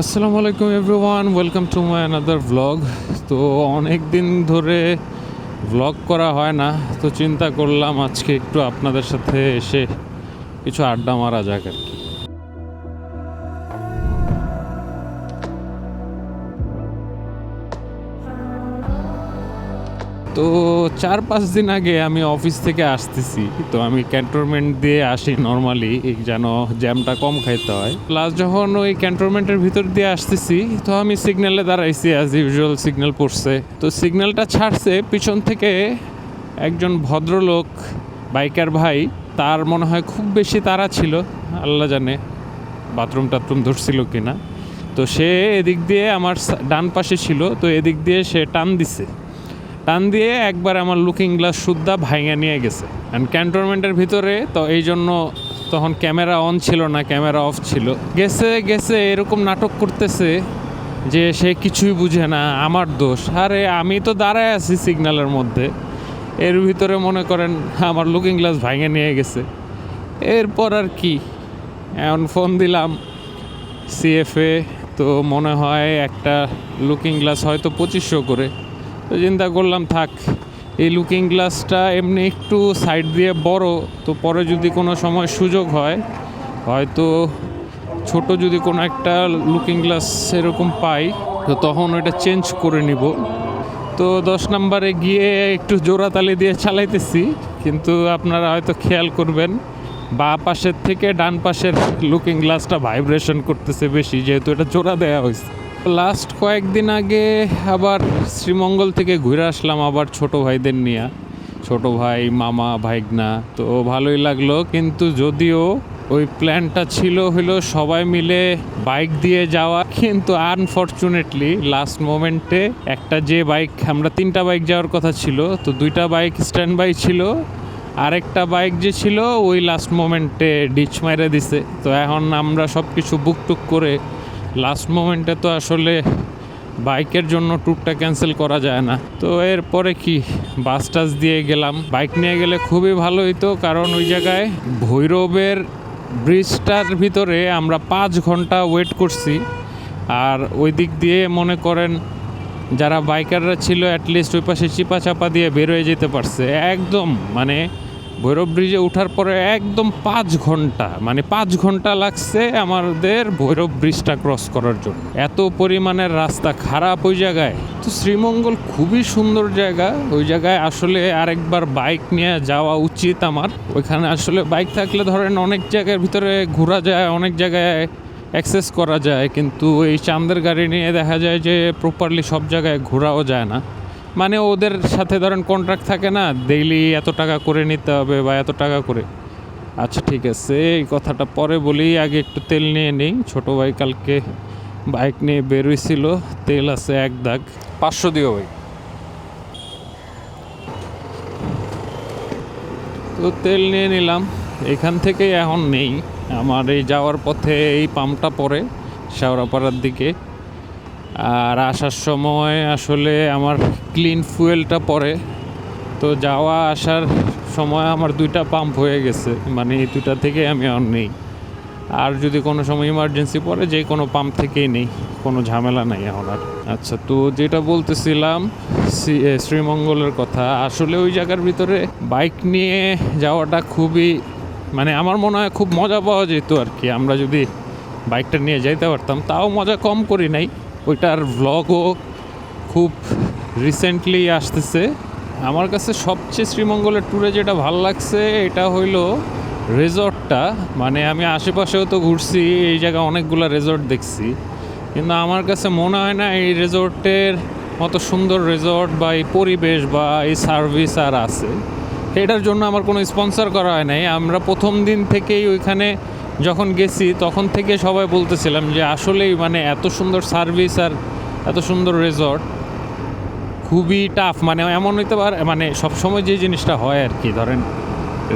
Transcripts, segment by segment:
আসসালামু আলাইকুম everyone, welcome to my another vlog তো অনেক দিন ধরে ভ্লগ করা হয় না, তো চিন্তা করলাম আজকে একটু আপনাদের সাথে এসে কিছু আড্ডা মারা যাক আর কি। তো চার পাঁচ দিন আগে আমি অফিস থেকে আসতেছি। তো আমি ক্যান্টনমেন্ট দিয়ে আসি নর্মালি যেন জ্যামটা কম খাইতে হয়। প্লাস যখন ওই ক্যান্টনমেন্টের ভিতর দিয়ে আসতেছি, তো আমি সিগন্যালে দাঁড়াইছি অ্যাজ ইউজুয়াল সিগন্যাল পড়ছে। তো সিগন্যালটা ছাড়ছে, পিছন থেকে একজন ভদ্রলোক বাইকার ভাই, তার মনে হয় খুব বেশি তারা ছিল, আল্লাহ জানে বাথরুম টাথরুম ধরছিল কিনা। তো সে এদিক দিয়ে আমার ডান পাশে ছিল, তো এদিক দিয়ে সে টান দিছে। টান দিয়ে একবার আমার লুকিং গ্লাস সুদ্ধা ভাঙে নিয়ে গেছে। অ্যান্ড ক্যান্টনমেন্টের ভিতরে তো এই জন্য তখন ক্যামেরা অন ছিল না, ক্যামেরা অফ ছিল। গেছে গেছে, এরকম নাটক করতেছে যে সে কিছুই বুঝে না, আমার দোষ। আরে, আমি তো দাঁড়ায় আছি সিগন্যালের মধ্যে। এর ভিতরে মনে করেন আমার লুকিং গ্লাস ভাঙে নিয়ে গেছে। এরপর আর কি? এখন ফোন দিলাম সিএফএ তো মনে হয় একটা লুকিং গ্লাস হয়তো পঁচিশশো করে। তো চিন্তা করলাম, থাক, এই লুকিং গ্লাসটা এমনি একটু সাইড দিয়ে বড়, তো পরে যদি কোনো সময় সুযোগ হয়, হয়তো ছোট যদি কোনো একটা লুকিং গ্লাস এরকম পাই, তো তখন ওইটা চেঞ্জ করে নিব। তো দশ নম্বরে গিয়ে একটু জোড়াতালি দিয়ে চালাইতেছি, কিন্তু আপনারা হয়তো খেয়াল করবেন, বা পাশের থেকে ডান পাশের লুকিং গ্লাসটা ভাইব্রেশন করতেছে বেশি, যেহেতু এটা জোড়া দেওয়া হয়েছে। লাস্ট কয়েকদিন আগে আবার শ্রীমঙ্গল থেকে ঘুরে আসলাম আবার ছোট ভাইদের নিয়ে। ছোট ভাই, মামা, ভাইগনা। তো ভালোই লাগল, কিন্তু যদিও ওই প্ল্যানটা ছিল হলো সবাই মিলে বাইক দিয়ে যাওয়া। কিন্তু আনফর্চুনেটলি লাস্ট মোমেন্টে একটা যে বাইক আমরা তিনটা বাইক যাওয়ার কথা ছিল, তো দুইটা বাইক স্ট্যান্ড বাই ছিল। আরেকটা বাইক যে ছিল, ওই লাস্ট মোমেন্টে ডিচ মাইরে দিছে। তো এখন আমরা সব কিছু বুক টুক করে লাস্ট মোমেন্টে তো আসলে বাইকের জন্য ট্যুরটা ক্যান্সেল করা যায় না। তো এরপরে কি? বাস টাস দিয়ে গেলাম। বাইক নিয়ে গেলে খুবই ভালো হইতো কারণ ওই জায়গায় ভৈরবের ব্রিজটার ভিতরে আমরা পাঁচ ঘণ্টা ওয়েট করছি। আর ওই দিক দিয়ে মনে করেন যারা বাইকাররা ছিল অ্যাটলিস্ট ওই পাশে চিপা চাপা দিয়ে বের হয়ে যেতে পারছে। একদম মানে ভৈরব ব্রিজে ওঠার পরে একদম পাঁচ ঘণ্টা মানে পাঁচ ঘণ্টা লাগছে আমাদের ভৈরব ব্রিজটা ক্রস করার জন্য। এত পরিমাণের রাস্তা খারাপ ওই জায়গায়। তো শ্রীমঙ্গল খুবই সুন্দর জায়গা। ওই জায়গায় আসলে আরেকবার বাইক নিয়ে যাওয়া উচিত আমার। ওইখানে আসলে বাইক থাকলে ধরেন অনেক জায়গার ভিতরে ঘোরা যায়, অনেক জায়গায় অ্যাক্সেস করা যায়। কিন্তু এই চাঁদের গাড়ি নিয়ে দেখা যায় যে প্রপারলি সব জায়গায় ঘোরাও যায় না। মানে ওদের সাথে ধরেন কন্ট্রাক্ট থাকে না ডেইলি এত টাকা করে নিতে হবে বা এত টাকা করে। আচ্ছা ঠিক আছে এই কথাটা পরে বলি আগে একটু তেল নিয়ে নিই। ছোটো ভাই কালকে বাইক নিয়ে বেরোইছিল তেল আছে এক দাগ। পাঁচশো দিও ভাই। তো তেল নিয়ে নিলাম এখান থেকে এখন নেই। আমার এই যাওয়ার পথে এই পাম্পটা পড়ে শেওড়াপাড়ার দিকে। আর আসার সময় আসলে আমার ক্লিন ফুয়েলটা পড়ে তো যাওয়া আসার সময় আমার দুইটা পাম্প হয়ে গেছে। মানে এই দুইটা থেকে আমি আর নেই। আর যদি কোনো সময় ইমার্জেন্সি পড়ে, যে কোনো পাম্প থেকেই নেই। কোনো ঝামেলা নাই এখন আর। আচ্ছা তো যেটা বলতেছিলাম শ্রী- শ্রীমঙ্গলের কথা। আসলে ওই জায়গার ভিতরে বাইক নিয়ে যাওয়াটা খুবই মানে আমার মনে হয় খুব মজা পাওয়া যেত আর কি। আমরা যদি বাইকটা নিয়ে যাইতে পারতাম, তাও মজা কম করি নাই। ওইটার ভ্লগও খুব রিসেন্টলি আসতেছে। আমার কাছে সবচেয়ে শ্রীমঙ্গলের ট্যুরে যেটা ভালো লাগছে, এটা হইল রেজর্টটা মানে আমি আশেপাশেও তো ঘুরছি, এই জায়গায় অনেকগুলো রেজর্ট দেখছি। কিন্তু আমার কাছে মনে হয় না এই রেজর্টের মতো সুন্দর রেজর্ট বা এই পরিবেশ বা এই সার্ভিস আর আছে। এটার জন্য আমার কোনো স্পন্সর করা হয় নাই। আমরা প্রথম দিন থেকেই ওইখানে যখন গেছি, তখন থেকে সবাই বলতেছিলাম যে আসলেই মানে এত সুন্দর সার্ভিস আর এত সুন্দর রেজর্ট খুবই টাফ মানে এমন হইতে পারে মানে সবসময় যে জিনিসটা হয় আর কি, ধরেন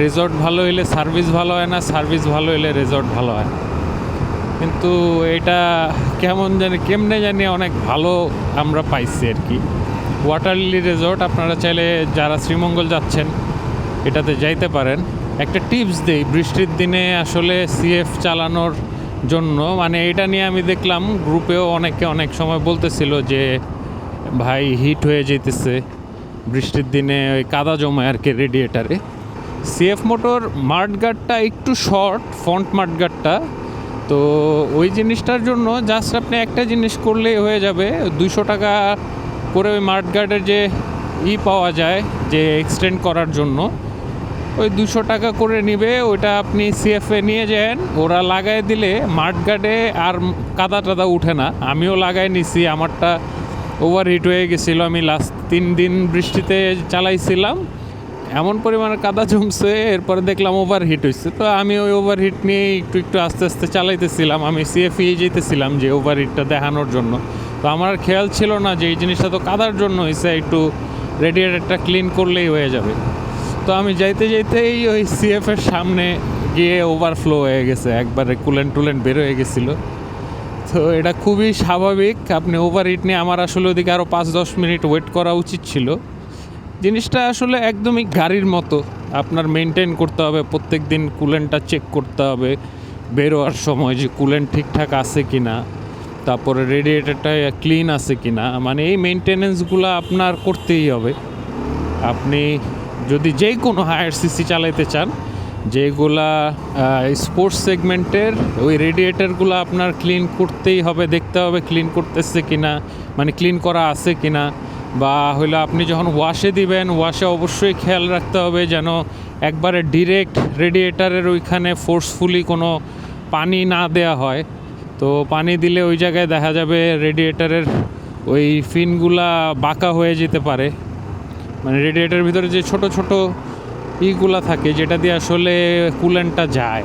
রেজর্ট ভালো হলে সার্ভিস ভালো হয় না সার্ভিস ভালো হলে রেজর্ট ভালো হয় কিন্তু এটা কেমন জানি, কেমনে জানি অনেক ভালো আমরা পাইছি আর কি। ওয়াটারলি রেজর্ট আপনারা চাইলে যারা শ্রীমঙ্গল যাচ্ছেন, এটাতে যাইতে পারেন। একটা টিপস দেই, বৃষ্টির দিনে আসলে সিএফ চালানোর জন্য মানে এটা নিয়ে আমি দেখলাম গ্রুপেও অনেকে অনেক সময় বলতেছিল যে ভাই হিট হয়ে যেতেছে বৃষ্টির দিনে ওই কাদা জমায় আর কি রেডিয়েটারে সিএফ মোটর মাঠগার্ডটা একটু শর্ট ফ্রন্ট মাঠগার্ডটা তো ওই জিনিসটার জন্য জাস্ট আপনি একটা জিনিস করলেই হয়ে যাবে। দুশো টাকা করে ওই মাঠগার্ডের যে ই পাওয়া যায়, যে এক্সটেন্ড করার জন্য, ওই দুশো টাকা করে নিবে। ওইটা আপনি সিএফে নিয়ে যান। ওরা লাগাই দিলে মাঠগার্ডে আর কাদা টাদা উঠে না। আমিও লাগাই নিছি, আমারটা ওভারহিট হয়ে গেছিল আমি লাস্ট তিন দিন বৃষ্টিতে চালাইছিলাম। এমন পরিমাণে কাদা জমছে, এরপরে দেখলাম ওভারহিট হয়েছে তো আমি ওই ওভারহিট নিয়ে একটু একটু আস্তে আস্তে চালাইতেছিলাম। আমি সিএফই যেতেছিলাম যে ওভার হিটটা দেখানোর জন্য। তো আমার খেয়াল ছিল না যে এই জিনিসটা তো কাদার জন্য হয়েছে একটু রেডিয়েটারটা ক্লিন করলেই হয়ে যাবে। তো আমি যাইতে যাইতেই ওই সিএফ এর সামনে গিয়ে ওভারফ্লো হয়ে গেছে। একবারে কুলেন্ট টুলেন্ট বের হয়ে গেছিল। তো এটা খুবই স্বাভাবিক। আপনি ওভারহিট নিয়ে আমার আসলে ওদিকে আরও পাঁচ দশ মিনিট ওয়েট করা উচিত ছিল। জিনিসটা আসলে একদমই গাড়ির মতো। আপনার মেনটেন করতে হবে প্রত্যেক দিন কুলেন্টটা চেক করতে হবে। বেরোয়ার সময় যে কুলেন্ট ঠিকঠাক আছে কি না তারপরে রেডিয়েটারটা ক্লিন আছে কি না মানে এই মেনটেনেন্সগুলো আপনার করতেই হবে। আপনি যদি যেই কোনো হায়ার সিসি চালাইতে চান যেগুলা স্পোর্টস সেগমেন্টের ওই রেডিয়েটারগুলো আপনার ক্লিন করতেই হবে, দেখতে হবে ক্লিন করতেছে কি না মানে ক্লিন করা আছে কি না বা হইল আপনি যখন ওয়াশে দিবেন ওয়াশে অবশ্যই খেয়াল রাখতে হবে যেন একবারে ডিরেক্ট রেডিয়েটারের ওইখানে ফোর্সফুলি কোনো পানি না দেয়া হয়। তো পানি দিলে ওই জায়গায় দেখা যাবে রেডিয়েটারের ওই ফিনগুলা বাঁকা হয়ে যেতে পারে। মানে রেডিয়েটারের ভিতরে যে ছোট ছোট ইগুলা থাকে যেটা দিয়ে আসলে কুলেন্টটা যায়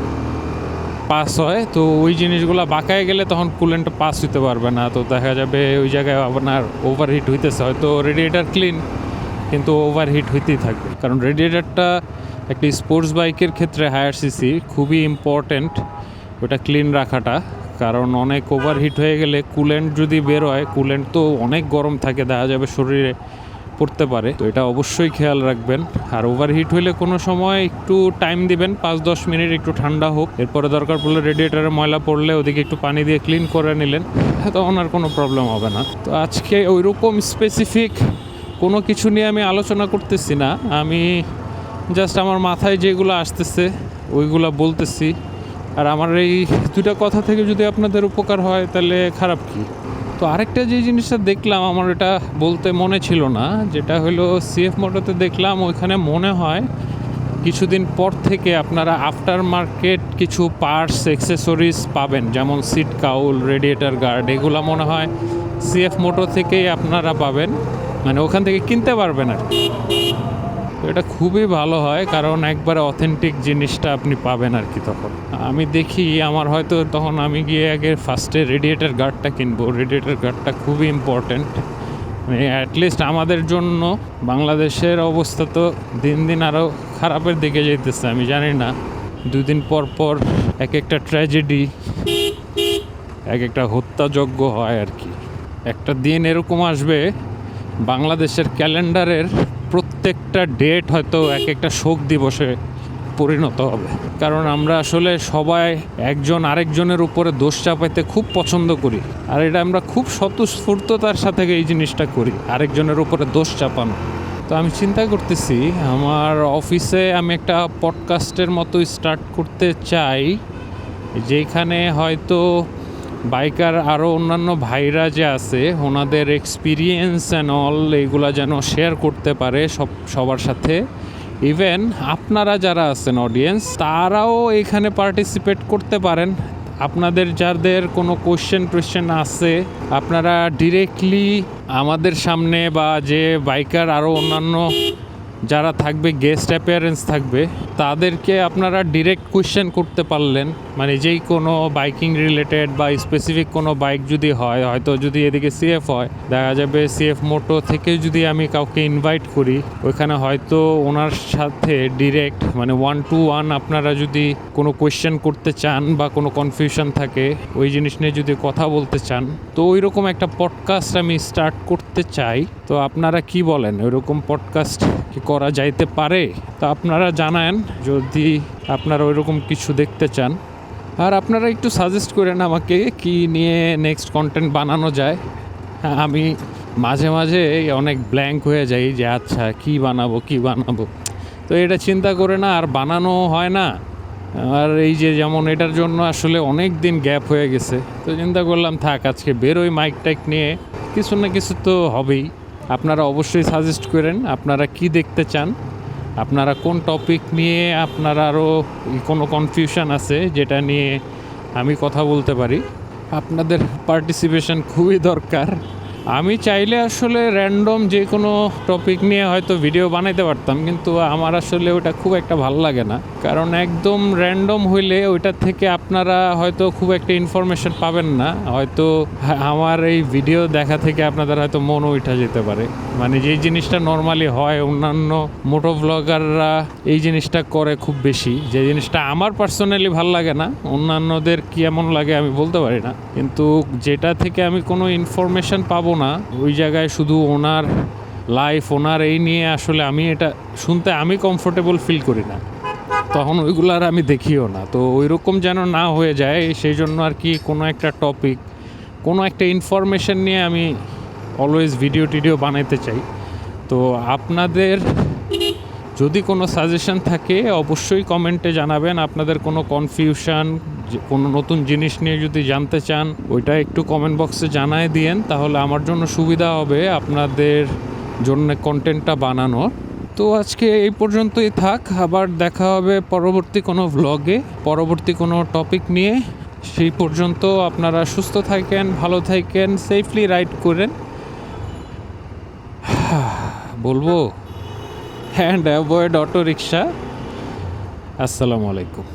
পাস হয়। তো ওই জিনিসগুলো বাঁকায় গেলে তখন কুলেন্টটা পাস হইতে পারবে না। তো দেখা যাবে ওই জায়গায় আপনার ওভারহিট হইতেছে। হয়তো রেডিয়েটার ক্লিন কিন্তু ওভারহিট হইতেই থাকবে। কারণ রেডিয়েটারটা একটি স্পোর্টস বাইকের ক্ষেত্রে হায়ার সিসি খুবই ইম্পর্ট্যান্ট ওটা ক্লিন রাখাটা। কারণ অনেক ওভারহিট হয়ে গেলে কুলেন্ট যদি বেরোয় কুলেন্ট তো অনেক গরম থাকে, দেখা যাবে শরীরে। পড়তে পারে। তো এটা অবশ্যই খেয়াল রাখবেন। আর ওভারহিট হইলে কোনো সময় একটু টাইম দিবেন পাঁচ দশ মিনিট একটু ঠান্ডা হোক। এরপরে দরকার পড়লে রেডিয়েটারে ময়লা পড়লে ওদিকে একটু পানি দিয়ে ক্লিন করে নিলেন, তখন আর কোনো প্রবলেম হবে না। তো আজকে ওইরকম স্পেসিফিক কোনো কিছু নিয়ে আমি আলোচনা করতেছি না। আমি জাস্ট আমার মাথায় যেগুলো আসতেছে, ওইগুলো বলতেছি। আর আমার এই দুটা কথা থেকে যদি আপনাদের উপকার হয়, তাহলে খারাপ কি? তো আরেকটা যে জিনিসটা দেখলাম, আমার এটা বলতে মনে ছিল না, যেটা হলো সিএফ মোটোতে দেখলাম, ওইখানে মনে হয় কিছুদিন পর থেকে আপনারা আফটার মার্কেট কিছু পার্টস অ্যাক্সেসরিজ পাবেন, যেমন সিট কাউল রেডিয়েটার গার্ড এগুলো মনে হয় সিএফ মোটর থেকেই আপনারা পাবেন মানে ওখান থেকে কিনতে পারবেন আর কি। তো এটা খুবই ভালো হয়, কারণ একবারে অথেন্টিক জিনিসটা আপনি পাবেন আর কি তখন। আমি দেখি, আমার হয়তো তখন আমি গিয়ে আগে ফার্স্টে রেডিয়েটার গার্ডটা কিনবো। রেডিয়েটার গার্ডটা খুবই ইম্পর্ট্যান্ট অ্যাটলিস্ট আমাদের জন্য বাংলাদেশের অবস্থা তো দিন দিন আরও খারাপের দিকে যেতেছে আমি জানি না। দুদিন পর পর এক একটা ট্র্যাজেডি এক একটা হত্যাযজ্ঞ হয় আর কি। একটা দিন এরকম আসবে, বাংলাদেশের ক্যালেন্ডারের প্রত্যেকটা ডেট হয়তো এক একটা শোক দিবসে পরিণত হবে। কারণ আমরা আসলে সবাই একজন আরেকজনের উপরে দোষ চাপাইতে খুব পছন্দ করি। আর এটা আমরা খুব স্বতঃস্ফূর্ততার সাথে এই জিনিসটা করি, আরেকজনের উপরে দোষ চাপানো। তো আমি চিন্তা করতেছি, আমার অফিসে আমি একটা পডকাস্টের মতো স্টার্ট করতে চাই, যেখানে হয়তো বাইকার আরও অন্যান্য ভাইরা যে আছে, ওনাদের এক্সপিরিয়েন্স অ্যান্ড অল এগুলা যেন শেয়ার করতে পারে সব, সবার সাথে। ইভেন আপনারা যারা আছেন অডিয়েন্স তারাও এখানে পার্টিসিপেট করতে পারেন। আপনাদের যাদের কোনো কোশ্চেন টোশ্চেন আছে, আপনারা ডিরেক্টলি আমাদের সামনে বা যে বাইকার আরও অন্যান্য যারা থাকবে গেস্ট অ্যাপিয়ারেন্স থাকবে, তাদেরকে আপনারা ডিরেক্ট কোয়েশ্চেন করতে পারলেন। মানে যেই কোনো বাইকিং রিলেটেড বা স্পেসিফিক কোনো বাইক যদি হয়, হয়তো যদি এদিকে সিএফ হয়, দেখা যাবে সিএফ মোটো থেকে যদি আমি কাউকে ইনভাইট করি, ওইখানে হয়তো ওনার সাথে ডিরেক্ট মানে ওয়ান টু ওয়ান আপনারা যদি কোনো কোয়েশ্চেন করতে চান বা কোনো কনফিউশন থাকে, ওই জিনিস নিয়ে যদি কথা বলতে চান, তো ওই রকম একটা পডকাস্ট আমি স্টার্ট করতে চাই। তো আপনারা কি বলেন? ওইরকম পডকাস্ট কি করা যাইতে পারে। তো আপনারা জানান যদি আপনারা ওইরকম কিছু দেখতে চান। আর আপনারা একটু সাজেস্ট করেন আমাকে কি নিয়ে নেক্সট কন্টেন্ট বানানো যায়। হ্যাঁ, আমি মাঝে মাঝে অনেক ব্ল্যাঙ্ক হয়ে যাই যে আচ্ছা কি বানাবো কি বানাবো। তো এটা চিন্তা করে না আর বানানো হয় না। আর এই যে যেমন এটার জন্য আসলে অনেক দিন গ্যাপ হয়ে গেছে। তো চিন্তা করলাম থাক আজকে বেরোই মাইক টাইক নিয়ে। কিছু না কিছু তো হবেই। আপনারা অবশ্যই সাজেস্ট করেন আপনারা কি দেখতে চান, আপনারা কোন টপিক নিয়ে আপনার আরও কোনো কনফিউশন আছে যেটা নিয়ে আমি কথা বলতে পারি। আপনাদের পার্টিসিপেশন খুবই দরকার। আমি চাইলে আসলে র্যান্ডম যে কোনো টপিক নিয়ে হয়তো ভিডিও বানাইতে পারতাম, কিন্তু আমার আসলে ওটা খুব একটা ভালো লাগে না। কারণ একদম র্যান্ডম হইলে ওইটা থেকে আপনারা হয়তো খুব একটা ইনফরমেশন পাবেন না। হয়তো আমার এই ভিডিও দেখা থেকে আপনাদের হয়তো মনও উঠা যেতে পারে। মানে যেই জিনিসটা নর্মালি হয়, অন্যান্য মোটো ব্লগাররা এই জিনিসটা করে খুব বেশি। যে জিনিসটা আমার পার্সোনালি ভালো লাগে না, অন্যান্যদের কি এমন লাগে আমি বলতে পারি না। কিন্তু যেটা থেকে আমি কোনো ইনফরমেশন পাবো না, ওই জায়গায় শুধু ওনার লাইফ ওনার এই নিয়ে আসলে আমি এটা শুনতে আমি কমফোর্টেবল ফিল করি না। তখন ওইগুলো আর আমি দেখিও না। তো ওই রকম যেন না হয়ে যায়, সেই জন্য আর কি কোনো একটা টপিক কোনো একটা ইনফরমেশন নিয়ে আমি অলওয়েজ ভিডিও টিডিও বানাইতে চাই। তো আপনাদের যদি কোনো সাজেশন থাকে, অবশ্যই কমেন্টে জানাবেন। আপনাদের কোনো কনফিউশন কোনো নতুন জিনিস নিয়ে যদি জানতে চান, ওইটা একটু কমেন্ট বক্সে জানায় দিয়েন, তাহলে আমার জন্য সুবিধা হবে আপনাদের জন্য কন্টেন্টটা বানানোর তো আজকে এই পর্যন্তই থাক, আবার দেখা হবে পরবর্তী কোনো ভ্লগে পরবর্তী কোনো টপিক নিয়ে। সেই পর্যন্ত আপনারা সুস্থ থাকেন, ভালো থাকেন সেফলি রাইড করেন। বলব? Hand avoid auto rickshaw. আসসালামু আলাইকুম।